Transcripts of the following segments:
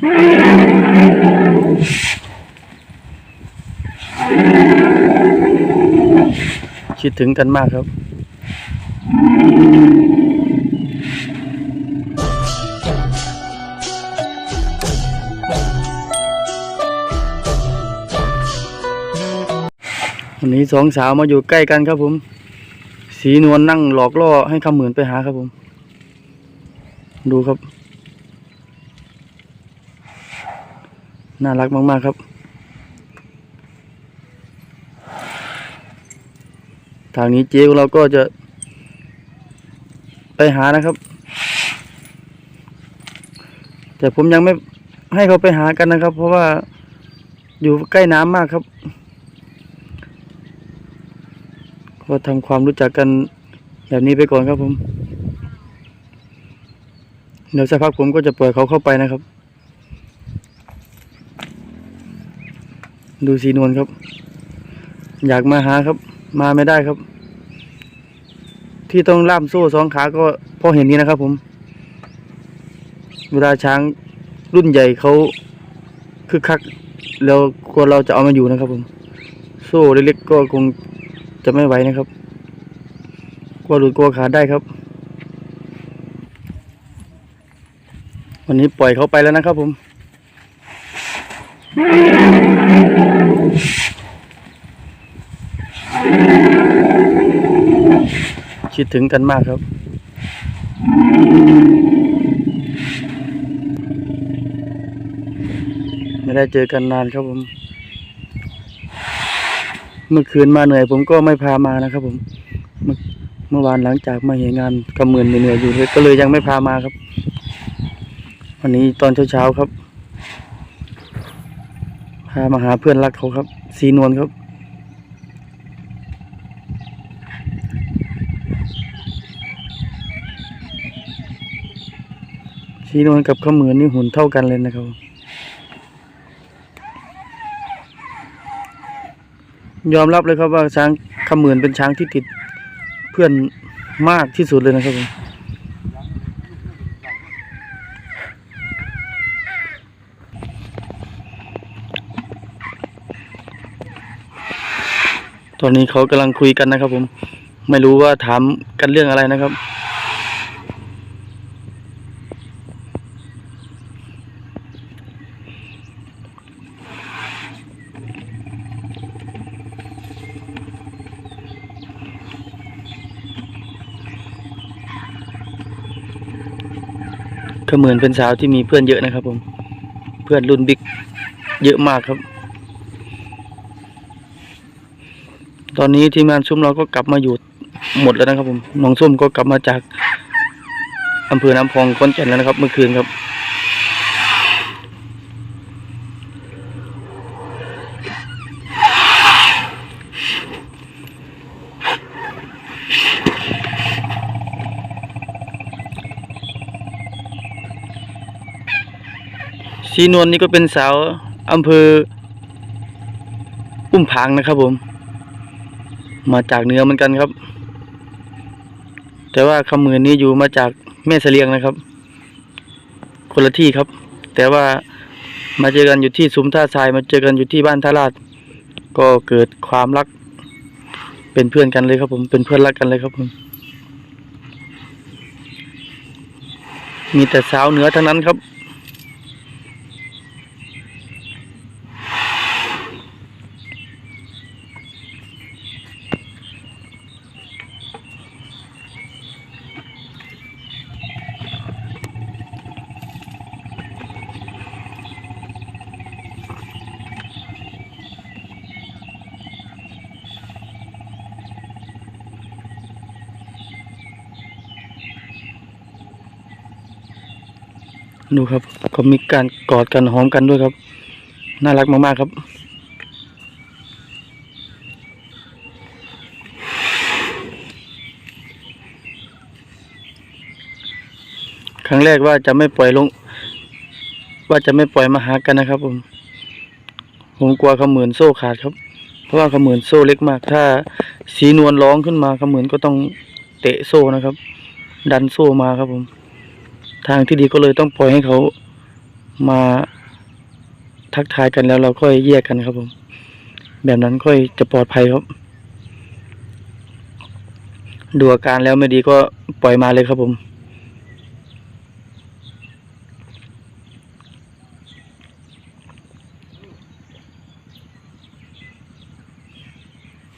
คิดถึงกันมากครับ วันนี้สองสาวมาอยู่ใกล้กันครับผม สีนวลนั่งหลอกล่อให้คำเหมือนไปหาครับผม ดูครับ น่ารักมากๆครับ ทางนี้เจ๊ของเราก็จะ ไปหานะครับ แต่ผมยังไม่ให้เขาไปหากันนะครับ เพราะว่าอยู่ใกล้น้ำมากครับก็ทำความรู้จักกันแบบนี้ไปก่อนครับผม เดี๋ยวสักพักผมก็จะปล่อยเขาเข้าไปนะครับ ดูสีนวลครับ อยากมาหาครับ มาไม่ได้ครับ ที่ต้องล่ามโซ่สองขาก็เพราะเห็นนี้นะครับ ผม เวลาช้างรุ่นใหญ่เขาคึกคัก แล้วกลัวเราจะเอามาอยู่นะครับผม โซ่เล็กๆก็คงจะไม่ไหวนะครับกลัวหลุดกลัวขาดได้ครับ วันนี้ปล่อยเขาไปแล้วนะครับผม คิดถึงกันมากครับ ไม่ได้เจอกันนานครับผม เมื่อคืนมาเหนื่อย ผมก็ไม่พามานะครับผม เมื่อวานหลังจากมาเห็นงานกำเมือนเหนื่อยอยู่ก็เลยยังไม่พามาครับ วันนี้ตอนเช้าๆครับ พามาหาเพื่อนรักเขาครับ สีนวลครับสีนวลกับข้าวเหมือนนี่หุ่นเท่ากันเลยนะครับ ยอมรับเลยครับว่าช้างขมือนเป็นช้างที่ติดเพื่อนมากที่สุดเลยนะครับผม ตอนนี้เขากำลังคุยกันนะครับ ผม ไม่รู้ว่าถามกันเรื่องอะไรนะครับ ก็เหมือนเป็นสาวที่มีเพื่อนเยอะนะครับ ผม เพื่อนรุ่นบิ๊กเยอะมากครับ ตอนนี้ทีมงานซุ้มเราก็กลับมาอยู่หมดแล้วนะครับผมน้องส้มก็กลับมาจากอำเภอน้ำพองขอนแก่นแล้วนะครับ เมื่อคืนครับ สีนวลนี่ก็เป็นสาวอำเภออุ้มผางนะครับผม มาจากเหนือเหมือนกันครับ แต่ว่าคำมือนี้อยู่มาจากแม่เสลียงนะครับ คนละที่ครับ แต่ว่ามาเจอกันอยู่ที่ซุ้มท่าทราย มาเจอกันอยู่ที่บ้านท่าลาด ก็เกิดความรัก เป็นเพื่อนกันเลยครับผมเป็นเพื่อนรักกันเลยครับผมมีแต่สาวเหนือทั้งนั้นครับ ดูครับเขามีการกอดกันหอมกันด้วยครับ น่ารักมากๆครับ ครั้งแรกว่าจะไม่ปล่อยลง ว่าจะไม่ปล่อยมาหากันนะครับ ผมผมกลัวขมือนโซ่ขาดครับ เพราะว่าขมือนโซ่เล็กมาก ถ้าสีนวลร้องขึ้นมาขมือนก็ต้องเตะโซ่นะครับ ดันโซ่มาครับผม ทางที่ดีก็เลยต้องปล่อยให้เขามาทักทายกันแล้วเราค่อยแยกกันครับผม แบบนั้นค่อยจะปลอดภัยครับ ดูอาการแล้วไม่ดีก็ปล่อยมาเลยครับผม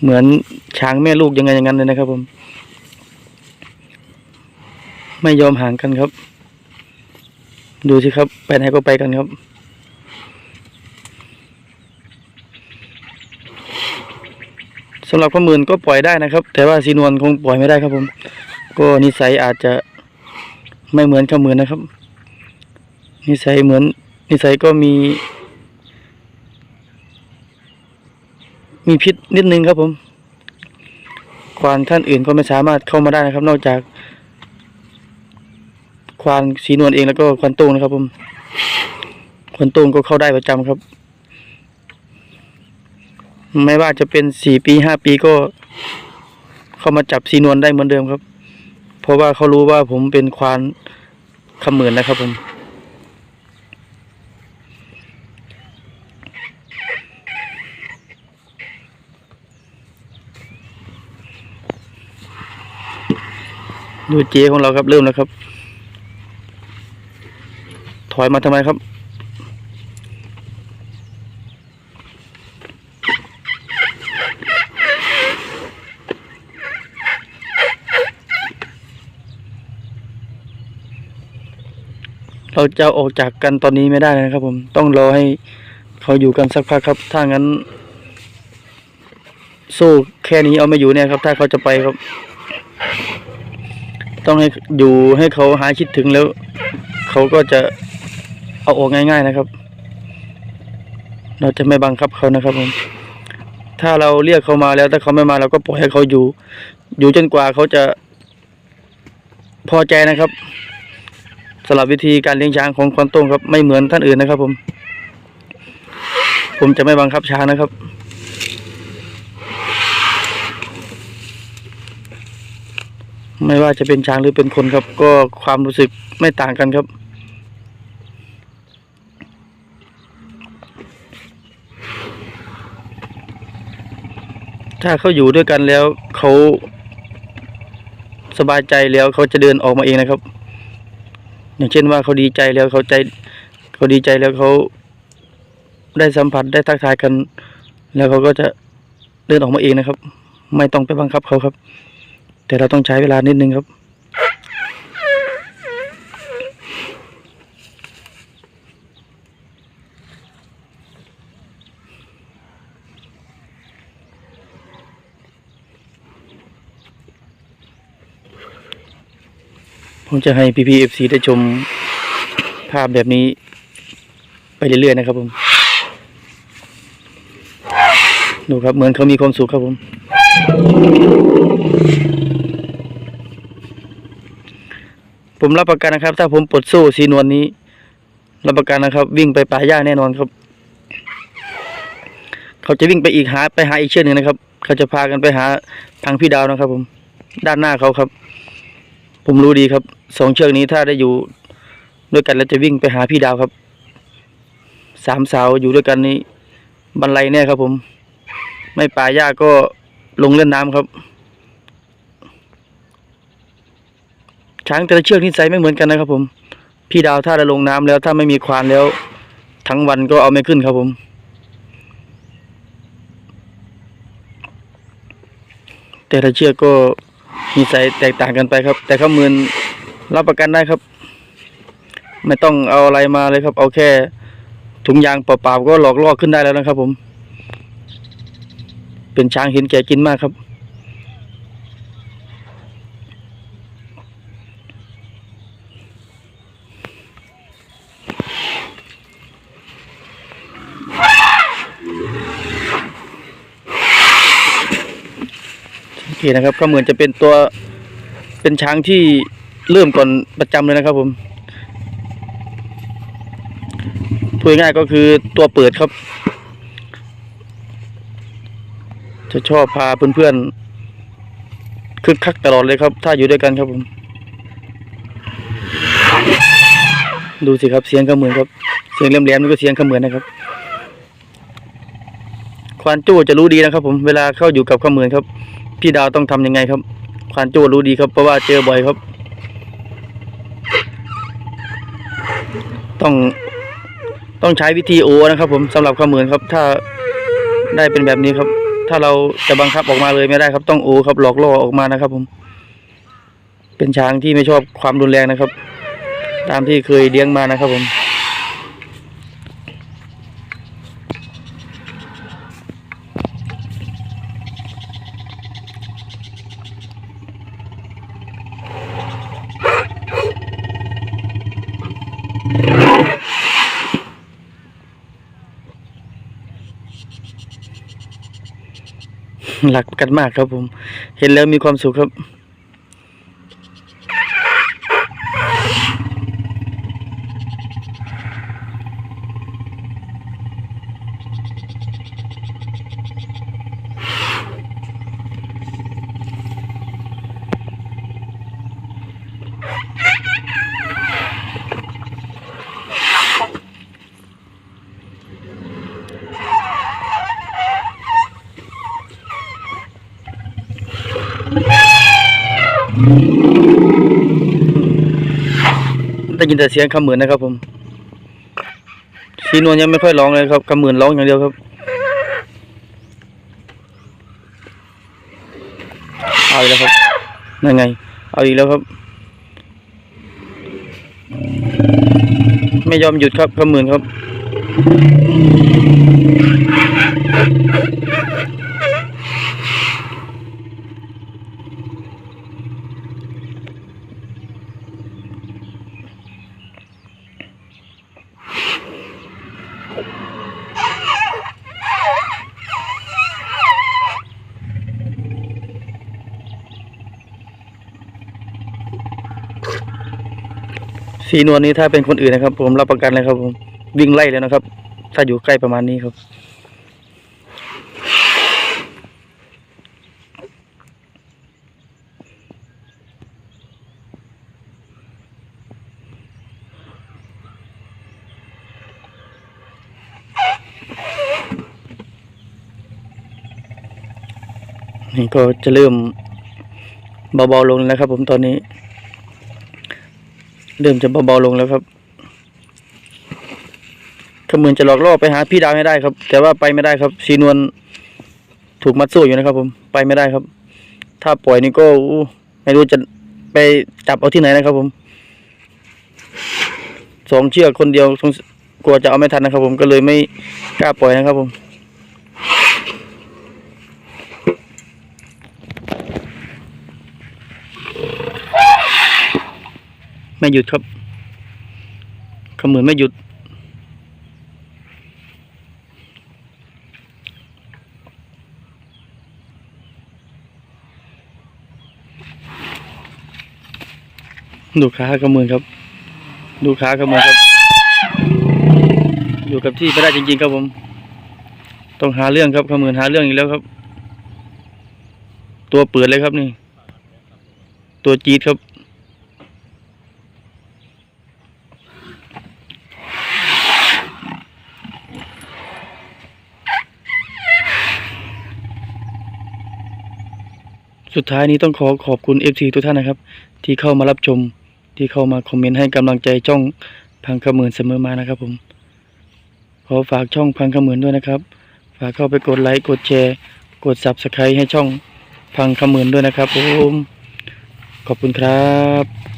เหมือนช้างแม่ลูกยังไงอย่างนั้นเลยนะครับผม ไม่ยอมห่างกันครับ ดูสิครับ ไปไหนก็ไปกันครับ สำหรับข้อมือนก็ปล่อยได้นะครับ แต่ว่าสีนวลคงปล่อยไม่ได้ครับผม ก็นิสัยอาจจะไม่เหมือนข้อมือนนะครับ นิสัยเหมือน นิสัยก็มี มีพิษนิดนึงครับผมควานท่านอื่นก็ไม่สามารถเข้ามาได้นะครับ นอกจาก ควานสีนวลเองแล้วก็ควานโต้งนะครับ ผม ควานโต้งก็เข้าได้ประจำครับ ไม่ว่าจะเป็นสี่ปีห้าปีก็ เข้ามาจับสีนวลได้เหมือนเดิมครับ เพราะว่าเขารู้ว่าผมเป็นควานขมือนนะครับ ผมดูเจของเราครับเริ่มแล้วครับ ถอยมาทำไมครับ เราจะอออกจากกันตอนนี้ไม่ได้นะครับ ผมต้องรอให้เขาอยู่กันสักพักครับถ้างั้นสู้แค่นี้เอาไม่อยู่เนี่ยครับ ถ้าเขาจะไปครับ ต้องให้อยู่ให้เขาหายคิดถึงแล้ว เขาก็จะ เอาออกง่าย ๆนะครับ เราจะไม่บังคับเขานะครับผมถ้าเราเรียกเขามาแล้วถ้าเขาไม่มาเราก็ปล่อยให้เขาอยู่ อยู่จนกว่าเขาจะพอใจนะครับสำหรับวิธีการเลี้ยงช้างของคอนต้งครับ ไม่เหมือนท่านอื่นนะครับ ผม ผมจะไม่บังคับช้างนะครับไม่ว่าจะเป็นช้างหรือเป็นคนครับ ก็ความรู้สึกไม่ต่างกันครับ ถ้าเขาอยู่ด้วยกันแล้วเขาสบายใจแล้วเขาจะเดินออกมาเองนะครับ อย่างเช่นว่าเขาดีใจแล้วเขาใจเขาดีใจแล้วเขาได้สัมผัสได้ทักทายกัน แล้วเขาก็จะเดินออกมาเองนะครับ ไม่ต้องไปบังคับเขาครับ แต่เราต้องใช้เวลานิดนึงครับ ผมจะให้พีพีเอฟซีได้ชมภาพแบบนี้ ไปเรื่อยๆนะครับผมดูครับเหมือนเขามีความสุขครับผม ผมรับประกันนะครับ ถ้าผมปลดโซ่สีนวลนี้ รับประกันนะครับ วิ่งไปป่าหญ้าแน่นอนครับ เขาจะวิ่งไปอีกหาไปหาอีกเชือกหนึ่งนะครับ เขาจะพากันไปหาทางพี่ดาวนะครับ ผม ด้านหน้าเขาครับ ผมรู้ดีครับสองเชือกนี้ถ้าได้อยู่ด้วยกันแล้วจะวิ่งไปหาพี่ดาวครับสามสาวอยู่ด้วยกันนี้บรรลัยแน่ครับ ผม ไม่ป่าหญ้าก็ลงเล่นน้ำครับ ช้างแต่ละเชือกนิสัยไม่เหมือนกันนะครับ ผม พี่ดาวถ้าได้ลงน้ำแล้วถ้าไม่มีควานแล้ว ทั้งวันก็เอาไม่ขึ้นครับผมแต่ละเชือกก็ นิสัยแตกต่างกันไปครับ แต่ข้ามือนรับประกันได้ครับ ไม่ต้องเอาอะไรมาเลยครับ เอาแค่ถุงยางเปล่าๆก็หลอกล่อขึ้นได้แล้วนะครับ ผม เป็นช้างเห็นแก่กินมากครับ โอเคนะครับ ก็เหมือนจะเป็นตัวเป็นช้างที่เริ่มก่อนประจำเลยนะครับ ผมพูดง่ายก็คือตัวเปิดครับ จะชอบพาเพื่อนๆคึกคักตลอดเลยครับ ถ้าอยู่ด้วยกันครับผม ดูสิครับเสียงก็เหมือนครับ เสียงแหลมๆนี่ก็เสียงเขมือนนะครับควานโจ้จะรู้ดีนะครับผมเวลาเข้าอยู่กับเขมือนครับ พี่ดาวต้องทำยังไงครับควานโจ้รู้ดีครับเพราะว่าเจอบ่อยครับ ต้องต้องใช้วิธีโอนะครับ ผมสำหรับเขมือนครับ ถ้าได้เป็นแบบนี้ครับ ถ้าเราจะบังคับออกมาเลยไม่ได้ครับ ต้องโอครับหลอกล่อออกมานะครับ ผม เป็นช้างที่ไม่ชอบความรุนแรงนะครับ ตามที่เคยเลี้ยงมานะครับ ผม หลักกันมากครับผม เห็นแล้วมีความสุขครับ ยินแต่เสียงคำเหมือนนะครับ ผมสีนวลยังไม่ค่อยร้องเลยครับคำเหมือนร้องอย่างเดียวครับเอาอีกแล้วครับนั่นไง เอาอีกแล้วครับ ไม่ยอมหยุดครับคำเหมือนครับ สีนวลนี้ถ้าเป็นคนอื่นนะครับ ผมรับประกันเลยครับผมวิ่งไล่เลยนะครับ ถ้าอยู่ใกล้ประมาณนี้ครับ นี่ก็จะเริ่มเบาๆลงแล้วครับ ผมตอนนี้ เริ่มจะเบาๆลงแล้วครับขมือนจะหลอกล่อไปหาพี่ดาวให้ได้ครับ แต่ว่าไปไม่ได้ครับสีนวลถูกมัดสู้อยู่นะครับ ผมไปไม่ได้ครับ ถ้าปล่อยนี่ก็ไม่รู้จะไปจับเอาที่ไหนนะครับ ผมสองเชือกคนเดียวสงกลัวจะเอาไม่ทันนะครับ ผมก็เลยไม่กล้าปล่อยนะครับ ผม ไม่หยุดครับเขมือนไม่หยุด ดูขาเขมือนครับ ดูขาเขมือนครับ อยู่กับที่ไม่ได้จริงๆครับผม ต้องหาเรื่องครับเขมือนหาเรื่องอีกแล้วครับ ตัวเปิดเลยครับนี่ ตัวจีดครับ สุดท้ายนี้ต้องขอขอบคุณ FC ทุกท่านนะครับ ที่เข้ามารับชมที่เข้ามาคอมเมนต์ให้กำลังใจช่องพังขมือนเสมอมานะครับผมขอฝากช่องพังขมือนด้วยนะครับ ฝากเข้าไปกดไลค์กดแชร์ กดซับสไครต์ให้ช่องพังขมือนด้วยนะครับผมขอบคุณครับ